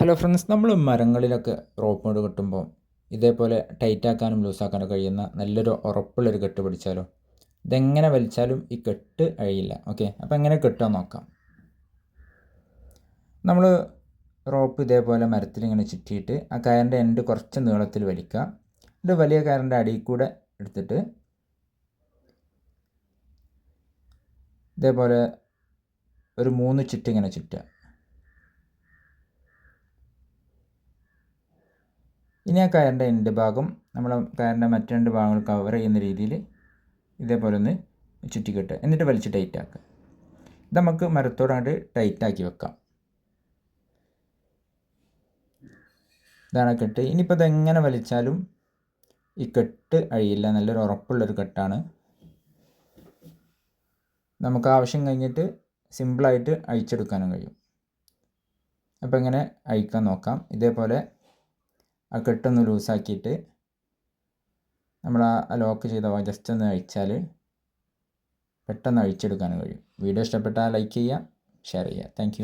Hello friends നമ്മൾ മരങ്ങളിലൊക്കെ rope mode കെട്ടുമ്പോൾ ഇതേപോലെ ടൈറ്റാക്കാനും ലൂസാക്കാനും കഴിയുന്ന നല്ലൊരു ഉറപ്പുള്ളൊരു കെട്ട് പിടിച്ചാലോ? ഇതെങ്ങനെ വലിച്ചാലും ഈ കെട്ട് അഴിയില്ല. ഓക്കെ അപ്പോൾ എങ്ങനെ കെട്ടുക നോക്കാം. നമ്മൾ റോപ്പ് ഇതേപോലെ മരത്തിൽ ഇങ്ങനെ ചുറ്റിയിട്ട് ആ കയറിന്റെ എൻഡ് കുറച്ച് നീളത്തിൽ വലിക്കുക. ഇത് വലിയ കയറിന്റെ അടിയിൽ കൂടെ എടുത്തിട്ട് ഇതേപോലെ ഒരു മൂന്ന് ചുറ്റിങ്ങനെ ചുറ്റുക. ഇനി ആ കയറിന്റെ എന്റെ ഭാഗം നമ്മൾ കയറിന്റെ മറ്റു രണ്ട് ഭാഗങ്ങൾ കവർ ചെയ്യുന്ന രീതിയിൽ ഇതേപോലെ ഒന്ന് ചുറ്റിക്കെട്ടുക. എന്നിട്ട് വലിച്ച് ടൈറ്റ് ആക്കുക. ഇത് നമുക്ക് മരത്തോടാണ്ട് ടൈറ്റാക്കി വെക്കാം. ഇതാണ് കെട്ട്. ഇനിയിപ്പോൾ എങ്ങനെ വലിച്ചാലും ഈ കെട്ട് അഴിയില്ല. നല്ലൊരു ഉറപ്പുള്ളൊരു കെട്ടാണ്. നമുക്ക് ആവശ്യം കഴിഞ്ഞിട്ട് സിമ്പിളായിട്ട് അഴിച്ചെടുക്കാനും കഴിയും. അപ്പോൾ ഇങ്ങനെ അഴിക്കാൻ നോക്കാം. ഇതേപോലെ ആ കെട്ടൊന്ന് ലൂസാക്കിയിട്ട് നമ്മൾ ആ ലോക്ക് ചെയ്ത ജസ്റ്റ് ഒന്ന് അഴിച്ചാൽ പെട്ടെന്ന് അഴിച്ചെടുക്കാനും കഴിയും. വീഡിയോ ഇഷ്ടപ്പെട്ടാൽ ലൈക്ക് ചെയ്യുക ഷെയർ ചെയ്യുക താങ്ക്